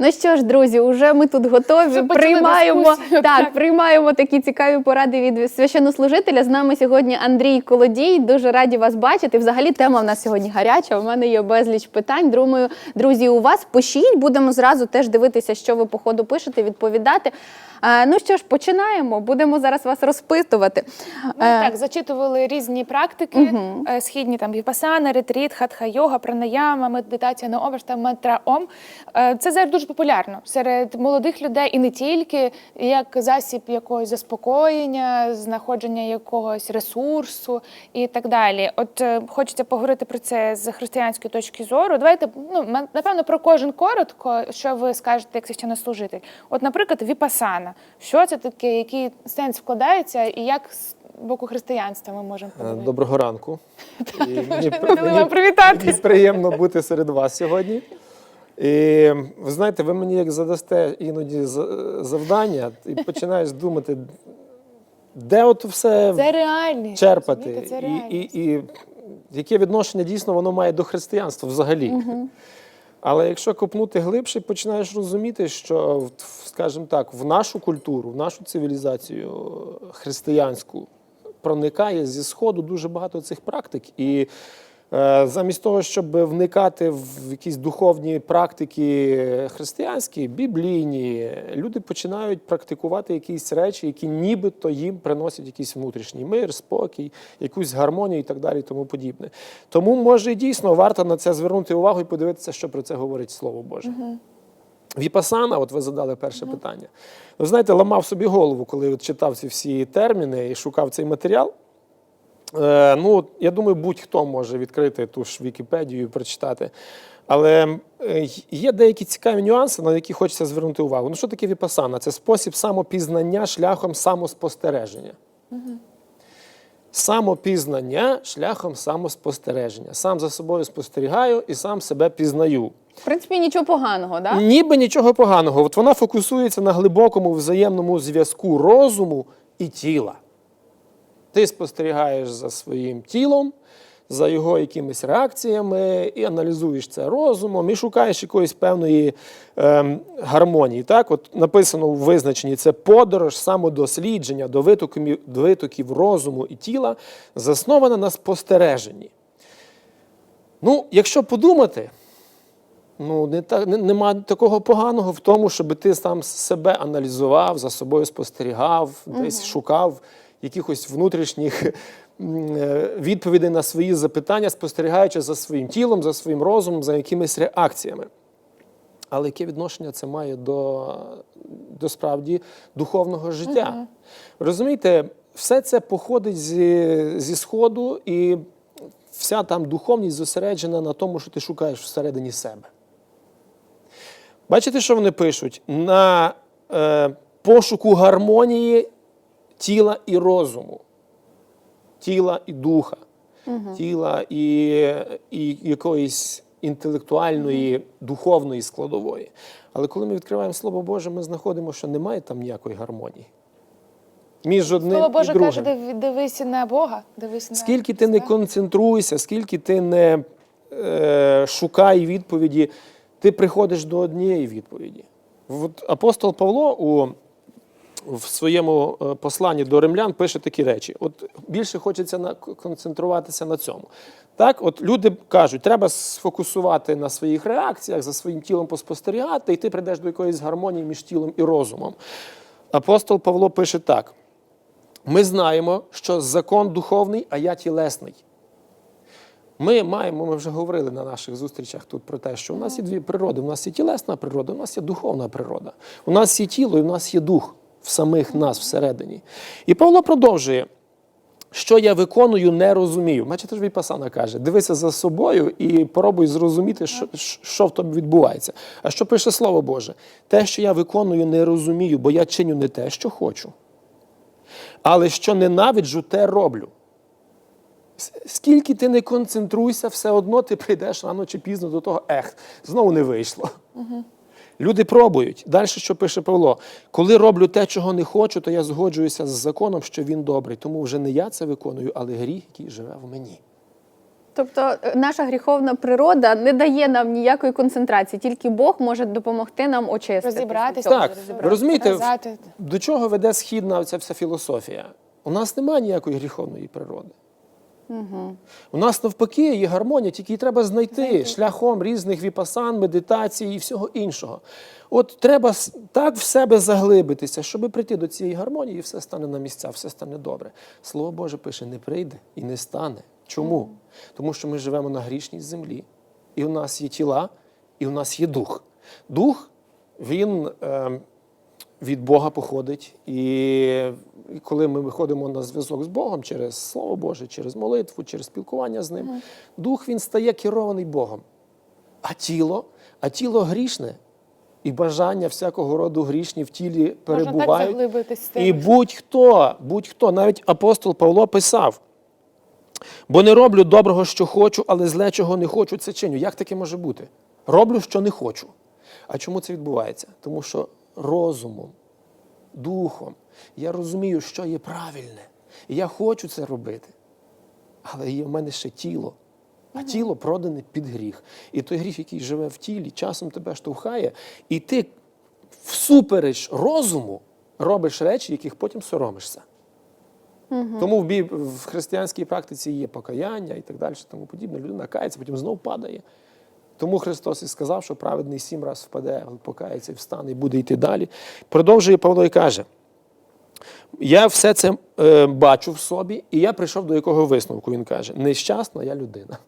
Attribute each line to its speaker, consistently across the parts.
Speaker 1: Ну що ж, друзі, уже ми тут готові. Приймаємо так. приймаємо такі цікаві поради від священнослужителя. З нами сьогодні Андрій Колодій. Дуже раді вас бачити. Взагалі, тема в нас сьогодні гаряча. У мене є безліч питань. Думаю, друзі, у вас пишіть. Будемо зразу теж дивитися, що ви по ходу пишете, відповідати. Е, ну що ж, починаємо. Будемо зараз вас розпитувати.
Speaker 2: Ми
Speaker 1: Е,
Speaker 2: так зачитували різні практики, е, східні там віпасана, ретріт, хатха йога, пранаяма, медитація на образ та метра ом. Це зараз дуже популярно серед молодих людей і не тільки як засіб якогось заспокоєння, знаходження якогось ресурсу і так далі. От хочеться поговорити про це з християнської точки зору. Давайте ну напевно про кожен коротко, що ви скажете як священнослужитель. От, наприклад, віпасана. Що це таке, який сенс вкладається, і як з боку християнства ми можемо
Speaker 3: Е,
Speaker 2: подивитися?
Speaker 3: Доброго ранку. І мені, мені, мені приємно бути серед вас сьогодні. І ви знаєте, ви мені як задасте іноді завдання і починаєш думати, де от все
Speaker 2: Це реальність.
Speaker 3: черпати.
Speaker 2: Це
Speaker 3: і, і, і яке відношення дійсно воно має до християнства взагалі. Але якщо копнути глибше, починаєш розуміти, що, скажімо так, в нашу культуру, в нашу цивілізацію християнську проникає зі Сходу дуже багато цих практик. І замість того, щоб вникати в якісь духовні практики християнські, біблійні, люди починають практикувати якісь речі, які нібито їм приносять якийсь внутрішній мир, спокій, якусь гармонію і так далі, і тому подібне. Тому, може, і дійсно варто на це звернути увагу і подивитися, що про це говорить Слово Боже. Віпасана, от ви задали перше питання. Ви знаєте, ламав собі голову, коли от читав ці всі терміни і шукав цей матеріал. Е, ну, я думаю, будь-хто може відкрити ту ж Вікіпедію і прочитати. Але е, є деякі цікаві нюанси, на які хочеться звернути увагу. Ну, що таке віпасана? Це спосіб самопізнання шляхом самоспостереження. Самопізнання шляхом самоспостереження. Сам за собою спостерігаю і сам себе пізнаю.
Speaker 1: в принципі, нічого поганого, да?
Speaker 3: Ніби нічого поганого. От вона фокусується на глибокому взаємному зв'язку розуму і тіла. Ти спостерігаєш за своїм тілом, за його якимись реакціями, і аналізуєш це розумом, і шукаєш якоїсь певної ем, гармонії. Так, от написано у визначенні: це подорож, самодослідження до витоків, до витоків розуму і тіла, заснована на спостереженні. Ну, якщо подумати, Ну, не так, не, нема такого поганого в тому, щоб ти сам себе аналізував, за собою спостерігав, десь шукав якихось внутрішніх е, відповідей на свої запитання, спостерігаючи за своїм тілом, за своїм розумом, за якимись реакціями. Але яке відношення це має до, до справді духовного життя? Розумієте, все це походить зі, зі Сходу, і вся там духовність зосереджена на тому, що ти шукаєш всередині себе. Бачите, що вони пишуть? На е, пошуку гармонії тіла і розуму, тіла і духа, тіла і, і якоїсь інтелектуальної, духовної складової. Але коли ми відкриваємо Слово Боже, ми знаходимо, що немає там ніякої гармонії. Між одним
Speaker 2: Слово
Speaker 3: і
Speaker 2: Боже
Speaker 3: другим.
Speaker 2: каже, «Див- дивися на Бога, дивись на
Speaker 3: Скільки ти не концентруйся, скільки ти не е, шукай відповіді, ти приходиш до однієї відповіді. От апостол Павло у, в своєму е, посланні до римлян пише такі речі. От більше хочеться концентруватися на цьому. Так, от люди кажуть, треба сфокусувати на своїх реакціях, за своїм тілом поспостерігати, і ти прийдеш до якоїсь гармонії між тілом і розумом. Апостол Павло пише так. Ми знаємо, що закон духовний, а я тілесний. Ми маємо, ми вже говорили на наших зустрічах тут про те, що у нас є дві природи. У нас є тілесна природа, у нас є духовна природа. У нас є тіло і у нас є дух в самих нас всередині. І Павло продовжує. Що я виконую, не розумію. Бачите, ж Віпасана каже: дивися за собою і пробуй зрозуміти, що, що в тобі відбувається. А що пише Слово Боже? Те, що я виконую, не розумію, бо я чиню не те, що хочу. Але що ненавиджу, те роблю. Скільки ти не концентруйся, все одно ти прийдеш рано чи пізно до того, ех, знову не вийшло. Люди пробують. Далі, що пише Павло? Коли роблю те, чого не хочу, то я згоджуюся з законом, що він добрий. Тому вже не я це виконую, але гріх, який живе в мені.
Speaker 1: Тобто е, наша гріховна природа не дає нам ніякої концентрації, тільки Бог може допомогти нам очистити.
Speaker 2: Розібратися.
Speaker 3: Так,
Speaker 2: розібратися,
Speaker 3: розумієте,
Speaker 2: сказати.
Speaker 3: до чого веде східна ця вся філософія? У нас немає ніякої гріховної природи. У нас навпаки є гармонія, тільки її треба знайти шляхом різних віпасан, медитацій і всього іншого. От треба так в себе заглибитися, щоб прийти до цієї гармонії, і все стане на місця, все стане добре. Слово Боже пише: не прийде і не стане. Чому? Тому що ми живемо на грішній землі, і у нас є тіла, і у нас є дух. Дух, він. Е, від Бога походить. І коли ми виходимо на зв'язок з Богом через Слово Боже, через молитву, через спілкування з ним, дух він стає керований Богом. А тіло, а тіло грішне, і бажання всякого роду грішні в тілі
Speaker 2: так
Speaker 3: перебувають. І будь-хто, будь-хто, навіть апостол Павло писав. Бо не роблю доброго, що хочу, але зле, чого не хочу, це чиню. Як таке може бути? Роблю, що не хочу. А чому це відбувається? Тому що розумом, духом я розумію, що є правильне. І я хочу це робити. Але є в мене ще тіло. А тіло продане під гріх. І той гріх, який живе в тілі, часом тебе штовхає, і ти всупереч розуму робиш речі, яких потім соромишся. Тому в, бі... в християнській практиці є покаяння і так далі, тому подібне. Людина кається, потім знов падає. Тому Христос і сказав, що праведний сім раз впаде, покається встане, і буде йти далі. Продовжує Павло і каже: я все це е, бачу в собі, і я прийшов до якого висновку. Він каже: нещасна я людина.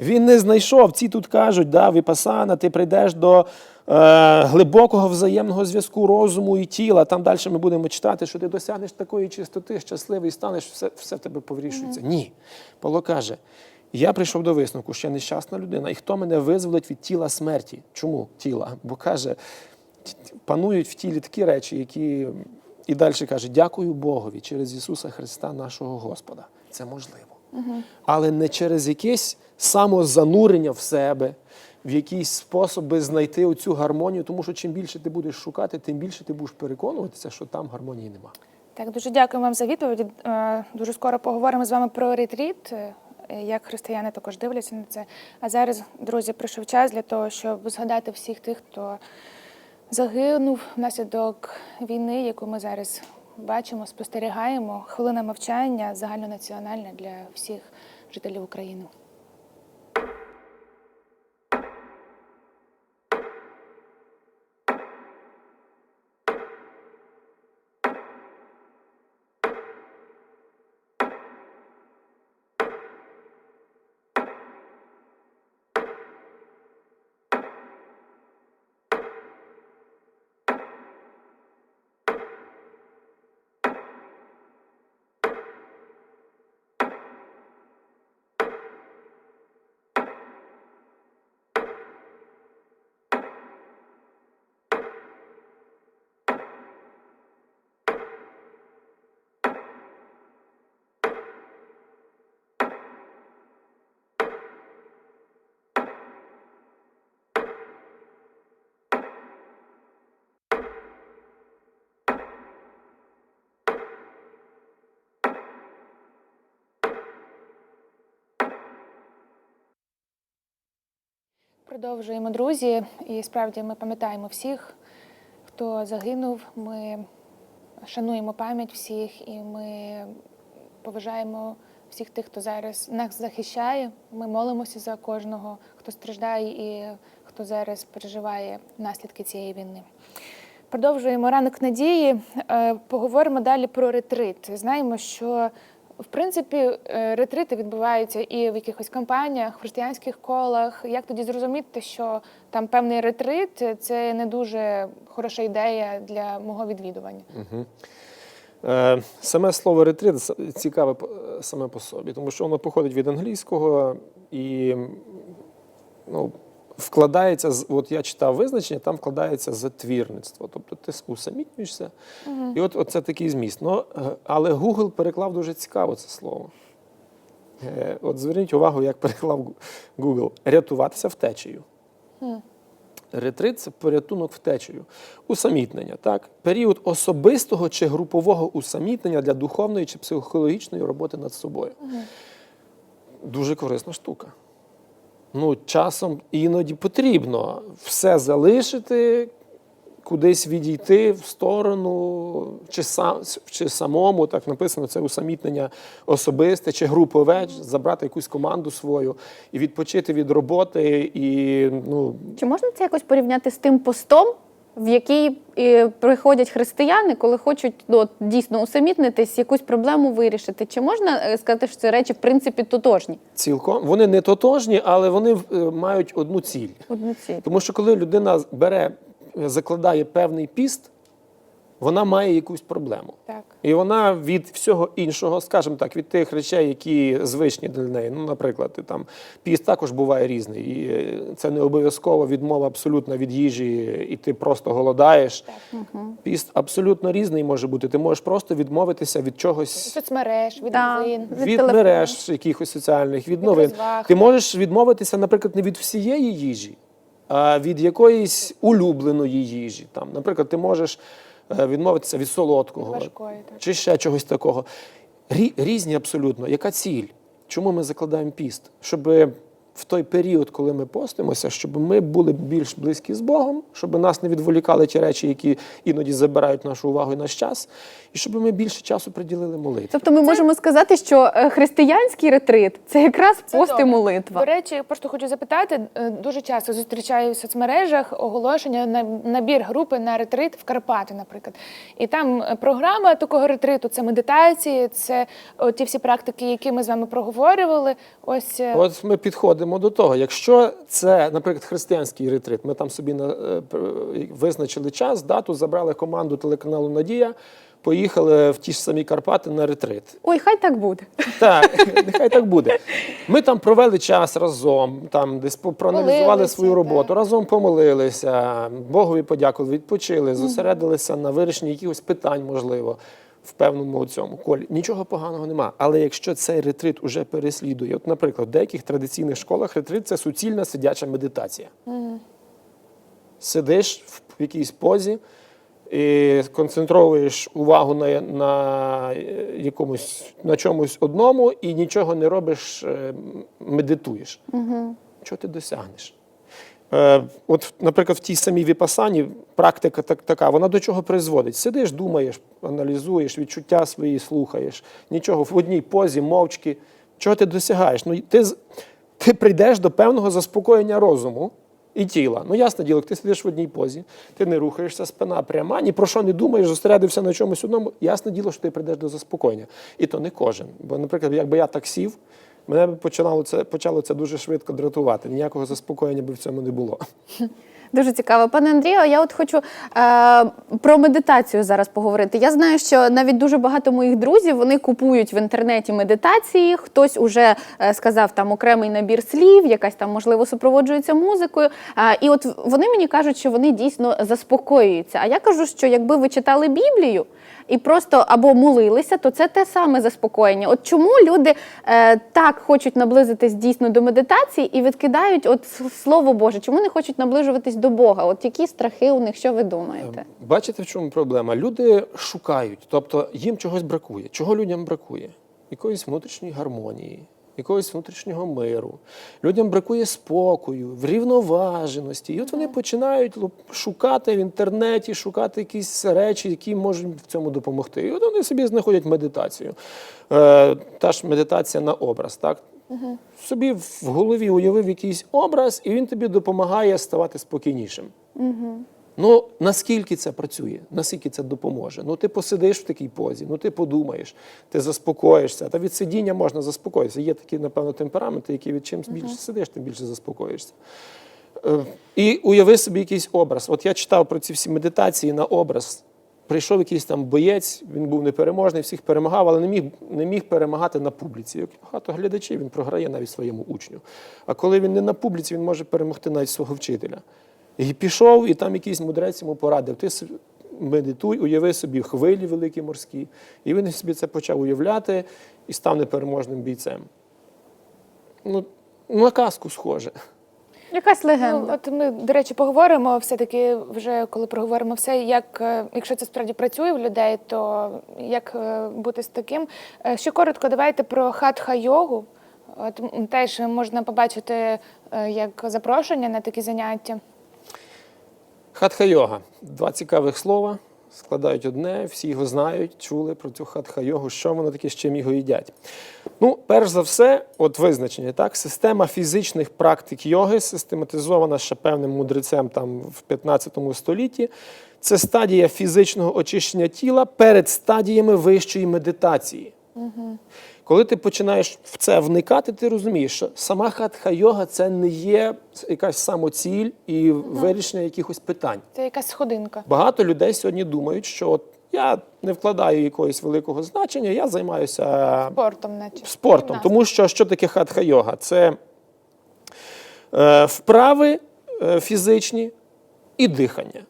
Speaker 3: Він не знайшов. Ці тут кажуть, да, випасана, ти прийдеш до е, глибокого взаємного зв'язку розуму і тіла. Там далі ми будемо читати, що ти досягнеш такої чистоти, щасливий станеш, все, все в тебе повирішується. Ні. Павло каже: я прийшов до висновку, що я нещасна людина, і хто мене визволить від тіла смерті? Чому тіла? Бо каже, панують в тілі такі речі, які. І далі каже: дякую Богові через Ісуса Христа, нашого Господа. Це можливо. Але не через якесь самозанурення в себе, в якісь способи знайти оцю гармонію, тому що чим більше ти будеш шукати, тим більше ти будеш переконуватися, що там гармонії нема.
Speaker 2: Так, дуже дякую вам за відповіді. Е, Дуже скоро поговоримо з вами про ретріт, як християни також дивляться на це. А зараз, друзі, прийшов час для того, щоб згадати всіх тих, хто загинув внаслідок війни, яку ми зараз бачимо, спостерігаємо. Хвилина мовчання загальнонаціональна для всіх жителів України. Продовжуємо, друзі. І справді ми пам'ятаємо всіх, хто загинув. Ми шануємо пам'ять всіх і ми поважаємо всіх тих, хто зараз нас захищає. Ми молимося за кожного, хто страждає і хто зараз переживає наслідки цієї війни. Продовжуємо ранок надії. Е, Поговоримо далі про ретрит. Знаємо, що в принципі е, ретрити відбуваються і в якихось компаніях, в християнських колах. Як тоді зрозуміти, що там певний ретрит це не дуже хороша ідея для мого відвідування?
Speaker 3: Е, Саме слово ретрит цікаве саме по собі, тому що воно походить від англійського і ну, вкладається, от я читав визначення, там вкладається затвірництво. Тобто ти усамітнюєшся. І от, от це такий зміст. Ну, е, але Google переклав дуже цікаво це слово. Е, От зверніть увагу, як переклав Google. Рятуватися втечею. Ретрит це порятунок втечею. Усамітнення, так? Період особистого чи групового усамітнення для духовної чи психологічної роботи над собою. дуже корисна штука. Ну, часом іноді потрібно все залишити, кудись відійти в сторону, чи, сам, чи самому, так написано, це усамітнення особисте, чи групове, забрати якусь команду свою і відпочити від роботи. І, ну,
Speaker 1: Чи можна це якось порівняти з тим постом, в який е, приходять християни, коли хочуть ну, дійсно усамітнитись, якусь проблему вирішити? Чи можна е, сказати, що ці речі в принципі тотожні?
Speaker 3: цілком вони не тотожні, але вони е, мають одну ціль.
Speaker 1: Одну ціль.
Speaker 3: Тому що коли людина бере, закладає певний піст, вона має якусь проблему.
Speaker 2: Так.
Speaker 3: І вона від всього іншого, скажімо так, від тих речей, які звичні для неї. Ну, наприклад, ти там піст також буває різний. І е, це не обов'язково відмова абсолютно від їжі, і ти просто голодаєш. Піст абсолютно різний може бути. Ти можеш просто відмовитися від чогось
Speaker 2: Соцмереж, від
Speaker 1: Так.
Speaker 2: новин.
Speaker 1: Від
Speaker 3: від мереж якихось соціальних, від новин.
Speaker 2: розваг.
Speaker 3: Ти можеш відмовитися, наприклад, не від всієї їжі, а від якоїсь улюбленої їжі. Там, наприклад, ти можеш відмовитися від солодкого
Speaker 2: Важкої, так.
Speaker 3: чи ще чогось такого. Різні абсолютно. Яка ціль? Чому ми закладаємо піст? Щоб в той період, коли ми постимося, щоб ми були більш близькі з Богом, щоб нас не відволікали ті речі, які іноді забирають нашу увагу і наш час, і щоб ми більше часу приділили молитві.
Speaker 1: Тобто ми можемо сказати, що е, християнський ретрит це якраз
Speaker 2: Це
Speaker 1: пост і молитва.
Speaker 2: До речі, просто хочу запитати, е, дуже часто зустрічаю в соцмережах оголошення на набір групи на ретрит в Карпати, наприклад. І там е, програма такого ретриту це медитації, це ті всі практики, які ми з вами проговорювали. Ось
Speaker 3: От ми підходимо до того. Якщо це, наприклад, християнський ретрит, ми там собі е, визначили час, дату, забрали команду телеканалу Надія, поїхали в ті ж самі Карпати на ретрит.
Speaker 1: Ой, хай так буде.
Speaker 3: Так, нехай так буде. Ми там провели час разом, там десь проаналізували
Speaker 2: Молилися,
Speaker 3: свою роботу,
Speaker 2: так.
Speaker 3: разом помолилися, Богові подякували, відпочили, зосередилися на вирішенні якихось питань, можливо, в певному цьому колі. Нічого поганого нема. Але якщо цей ретрит уже переслідує, от, наприклад, в деяких традиційних школах ретрит це суцільна сидяча медитація. Сидиш в якійсь позі. І концентруєш увагу на, на е, якомусь на чомусь одному і нічого не робиш, е, медитуєш. Угу. Чого ти досягнеш? Е, от, наприклад, в тій самій віпасані практика так, така, вона до чого призводить? Сидиш, думаєш, аналізуєш, відчуття свої слухаєш, нічого в одній позі, мовчки. Чого ти досягаєш? Ну, ти, ти прийдеш до певного заспокоєння розуму і тіла. Ну, ясне діло, ти сидиш в одній позі, ти не рухаєшся, спина пряма, ні про що не думаєш, зосередився на чомусь одному. Ясне діло, що ти прийдеш до заспокоєння. І то не кожен. Бо, наприклад, якби я так сів, мене починало це, почало це дуже швидко дратувати. Ніякого заспокоєння би в цьому не було.
Speaker 1: Дуже цікаво. Пане Андрію, я от хочу е, про медитацію зараз поговорити. Я знаю, що навіть дуже багато моїх друзів вони купують в інтернеті медитації. Хтось уже е, сказав там окремий набір слів, якась там можливо супроводжується музикою. Е, і от вони мені кажуть, що вони дійсно заспокоюються. А я кажу, що якби ви читали Біблію і просто або молилися, то це те саме заспокоєння. От чому люди е, так хочуть наблизитись дійсно до медитації і відкидають от слово Боже? Чому не хочуть наближуватись до Бога? От які страхи у них, що ви думаєте?
Speaker 3: Бачите, в чому проблема? Люди шукають, тобто їм чогось бракує. Чого людям бракує? Якоїсь внутрішньої гармонії, якогось внутрішнього миру. Людям бракує спокою, врівноваженості. І от вони починають шукати в інтернеті, шукати якісь речі, які можуть в цьому допомогти. І от вони собі знаходять медитацію. Е, та ж медитація на образ, так? Собі в голові уявив якийсь образ, і він тобі допомагає ставати спокійнішим. Ну, наскільки це працює, наскільки це допоможе? Ну, ти посидиш в такій позі, ну ти подумаєш, ти заспокоїшся. Та від сидіння можна заспокоїтися. Є такі, напевно, темпераменти, які від чим більше сидиш, тим більше заспокоїшся. Е, І уяви собі якийсь образ. От я читав про ці всі медитації на образ. Прийшов якийсь там боєць, він був непереможний, всіх перемагав, але не міг, не міг перемагати на публіці. Як багато глядачів він програє навіть своєму учню. А коли він не на публіці, він може перемогти навіть свого вчителя. І пішов, і там якийсь мудрець йому порадив. Ти медитуй, уяви собі хвилі великі морські. І він собі це почав уявляти і став непереможним бійцем. Ну, на казку схоже.
Speaker 1: Якась
Speaker 2: Ну, от ми, до речі, поговоримо все-таки вже коли проговоримо все, як е, якщо це справді працює в людей, то як е, бути з таким. Е, Ще коротко, давайте про хатха йогу. От теж можна побачити як запрошення на такі заняття.
Speaker 3: Хатха-йога. Два цікавих слова. Складають одне, всі його знають, чули про цю хатха-йогу, що воно таке, з чим його їдять. Ну, перш за все, от визначення, так, система фізичних практик йоги, систематизована ще певним мудрецем там в 15 столітті. Це стадія фізичного очищення тіла перед стадіями вищої медитації. Коли ти починаєш в це вникати, ти розумієш, що сама хатха-йога це не є якась самоціль і вирішення якихось питань.
Speaker 2: Це якась сходинка.
Speaker 3: Багато людей сьогодні думають, що от я не вкладаю якогось великого значення, я займаюся
Speaker 2: Спортом, наче.
Speaker 3: спортом. Тому що що таке хатха-йога? Це е, вправи е, фізичні і дихання.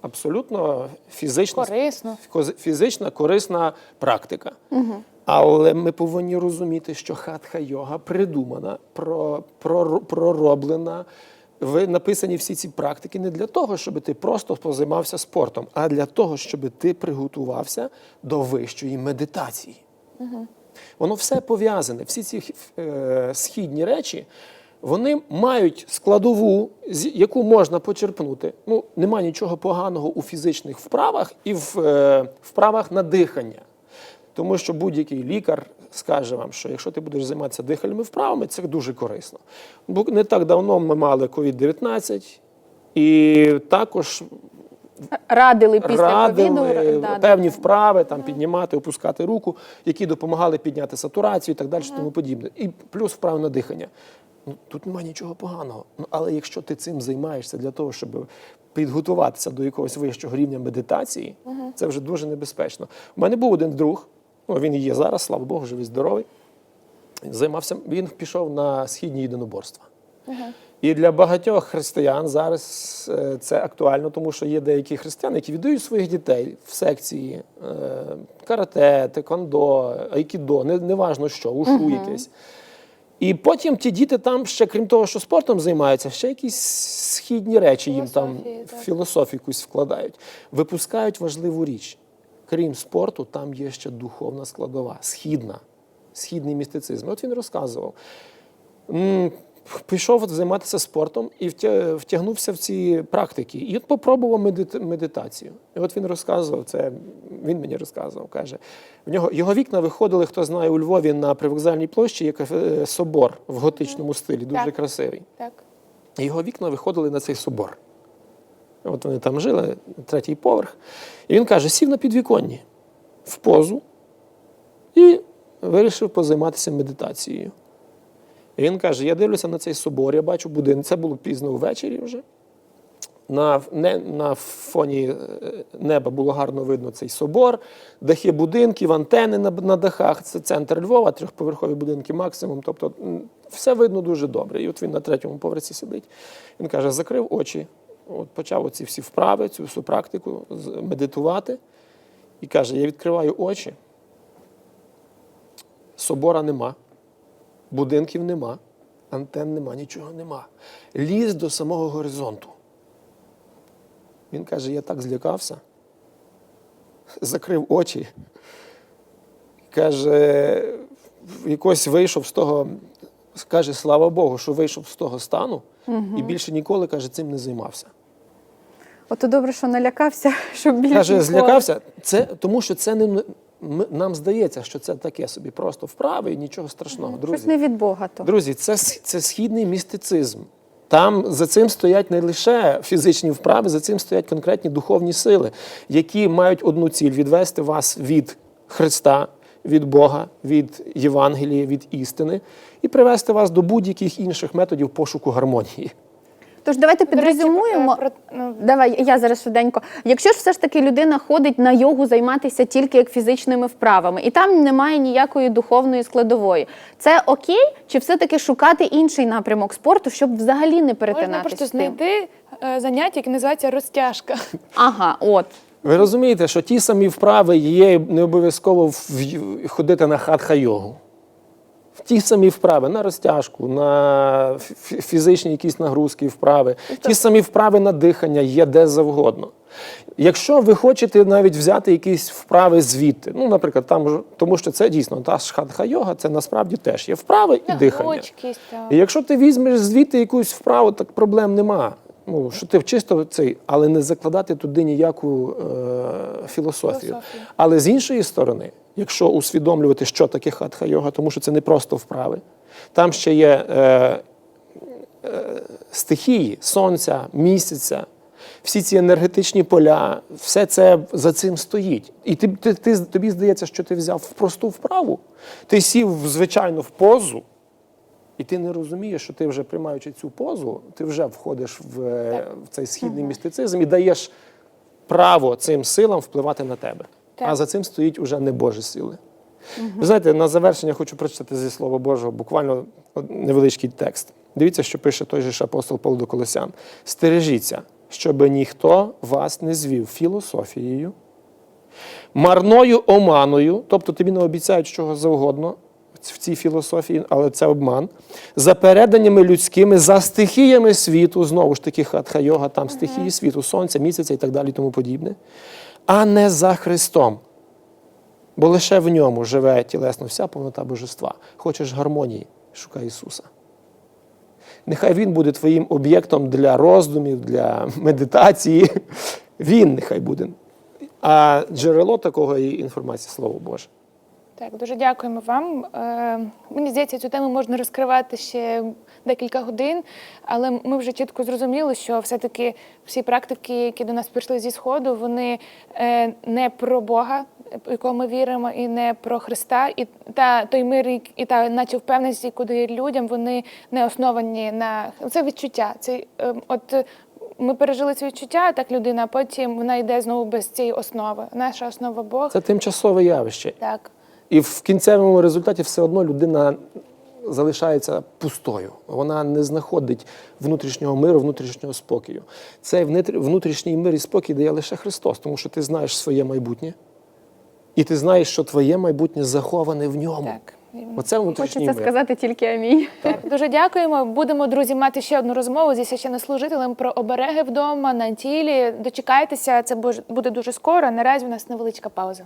Speaker 3: Абсолютно фізична,
Speaker 2: Корисно.
Speaker 3: фізична корисна практика. Але ми повинні розуміти, що хатха-йога придумана, про, про, пророблена. Ви написані всі ці практики не для того, щоб ти просто позаймався спортом, а для того, щоб ти приготувався до вищої медитації. Воно все пов'язане. Всі ці е, східні речі, вони мають складову, яку можна почерпнути. Ну, нема нічого поганого у фізичних вправах і в е, вправах на дихання. Тому що будь-який лікар скаже вам, що якщо ти будеш займатися дихальними вправами, це дуже корисно. Бо не так давно ми мали COVID-19, і також
Speaker 1: Радили після
Speaker 3: радили
Speaker 1: да,
Speaker 3: певні
Speaker 1: да.
Speaker 3: вправи, там піднімати, опускати руку, які допомагали підняти сатурацію і так далі, тому подібне. І плюс вправи на дихання. Ну тут немає нічого поганого. Ну але якщо ти цим займаєшся для того, щоб підготуватися до якогось вищого рівня медитації, це вже дуже небезпечно. У мене був один друг, ну він і є зараз, слава Богу, живий здоровий. Займався, він пішов на східні єдиноборства. І для багатьох християн зараз е, це актуально, тому що є деякі християни, які віддають своїх дітей в секції е, карате, теквондо, айкідо, не, неважно що, ушу якесь. І потім ті діти там ще, крім того, що спортом займаються, ще якісь східні речі їм там
Speaker 2: так.
Speaker 3: філософію якусь вкладають. Випускають важливу річ. Крім спорту, там є ще духовна складова, східна, східний містицизм. От він розказував. Пішов займатися спортом і втягнувся в ці практики. І от попробував медитацію. І от він розказував це, він мені розказував, каже, в нього його вікна виходили, хто знає, у Львові на привокзальній площі є собор в готичному стилі, дуже
Speaker 2: Так.
Speaker 3: красивий.
Speaker 2: Так.
Speaker 3: Його вікна виходили на цей собор. От вони там жили, третій поверх. І він каже: сів на підвіконні в позу і вирішив позайматися медитацією. І він каже: я дивлюся на цей собор, я бачу будинок. Це було пізно ввечері вже. На, не, на фоні е, неба було гарно видно цей собор, дахи будинків, антени на, на дахах. Це центр Львова, трьохповерхові будинки максимум. Тобто все видно дуже добре. І от він на третьому поверсі сидить. Він каже: закрив очі, от почав оці всі вправи, цю всю практику медитувати. І каже: я відкриваю очі. Собора нема, будинків нема, антен нема, нічого нема. Ліз до самого горизонту. Він каже: я так злякався, закрив очі. Каже, якось вийшов з того, каже, слава Богу, що вийшов з того стану і більше ніколи, каже, цим не займався.
Speaker 1: Ото добре, що налякався, щоб більше.
Speaker 3: Каже, злякався, це тому що це не нам здається, що це таке собі просто вправи і нічого страшного.
Speaker 1: Щось
Speaker 3: Друзі,
Speaker 1: не від Бога то.
Speaker 3: Друзі, це, це східний містицизм. Там за цим стоять не лише фізичні вправи, за цим стоять конкретні духовні сили, які мають одну ціль відвести вас від Христа, від Бога, від Євангелія, від істини і привести вас до будь-яких інших методів пошуку гармонії.
Speaker 1: Тож давайте
Speaker 2: До
Speaker 1: підрезюмуємо.
Speaker 2: е, про- ну,
Speaker 1: Давай, я зараз швиденько. Якщо ж все ж таки людина ходить на йогу займатися тільки як фізичними вправами, і там немає ніякої духовної складової, це окей? Чи все-таки шукати інший напрямок спорту, щоб взагалі не
Speaker 2: Можна
Speaker 1: перетинатися
Speaker 2: просто знайти е, заняття, яке називається розтяжка.
Speaker 1: Ага, от.
Speaker 3: Ви розумієте, що ті самі вправи є не обов'язково ходити на хатха-йогу. Ті самі вправи на розтяжку, на фізичні якісь нагрузки, вправи. Ті самі вправи на дихання є де завгодно. Якщо ви хочете навіть взяти якісь вправи звідти, ну, наприклад, там тому що це дійсно та шхатха йога, це насправді теж є вправи і дихання. І якщо ти візьмеш звідти якусь вправу, так проблем нема. Ну, що ти чисто цей, але не закладати туди ніяку е, філософію.
Speaker 2: Філософію.
Speaker 3: Але з іншої сторони, якщо усвідомлювати, що таке хатха йога, тому що це не просто вправи, там ще є е, е, стихії сонця, місяця, всі ці енергетичні поля, все це за цим стоїть. І ти, ти, ти, тобі здається, що ти взяв в просту вправу, ти сів звичайно в позу. І ти не розумієш, що ти вже приймаючи цю позу, ти вже входиш в, е, в цей східний містицизм і даєш право цим силам впливати на тебе.
Speaker 2: Так.
Speaker 3: А за цим стоїть уже не Божі сили. Ви знаєте, на завершення хочу прочитати зі Слова Божого буквально невеличкий текст. Дивіться, що пише той же апостол Павло до Колосян. Стережіться, щоб ніхто вас не звів філософією, марною оманою, тобто тобі не обіцяють чого завгодно в цій філософії, але це обман, за переданнями людськими, за стихіями світу, знову ж таки, хатха йога, там стихії світу, сонця, місяця і так далі, і тому подібне, а не за Христом. Бо лише в ньому живе тілесно вся повнота божества. Хочеш гармонії, шукай Ісуса. Нехай Він буде твоїм об'єктом для роздумів, для медитації. Він нехай буде. А джерело такої інформації Слово Боже.
Speaker 2: Так, дуже дякуємо вам. Е, мені здається, цю тему можна розкривати ще декілька годин, але ми вже чітко зрозуміли, що все-таки всі практики, які до нас прийшли зі Сходу, вони е, не про Бога, в якого ми віримо, і не про Христа, і та той мир, і- та наче впевненість, дають людям, вони не основані на це відчуття. Це е, от. Ми пережили це відчуття, так людина, а потім вона йде знову без цієї основи. Наша основа Бог.
Speaker 3: Це тимчасове явище.
Speaker 2: Так.
Speaker 3: І в кінцевому результаті все одно людина залишається пустою. Вона не знаходить внутрішнього миру, внутрішнього спокою. Цей внутрішній мир і спокій дає лише Христос, тому що ти знаєш своє майбутнє, і ти знаєш, що твоє майбутнє заховане в ньому.
Speaker 2: Так.
Speaker 3: Оце
Speaker 1: Хочеться
Speaker 3: мир.
Speaker 1: сказати тільки амінь.
Speaker 2: Так, дуже дякуємо. Будемо, друзі, мати ще одну розмову зі священнослужителем про обереги вдома на тілі. Дочекайтеся, це буде дуже скоро. Наразі у нас невеличка пауза.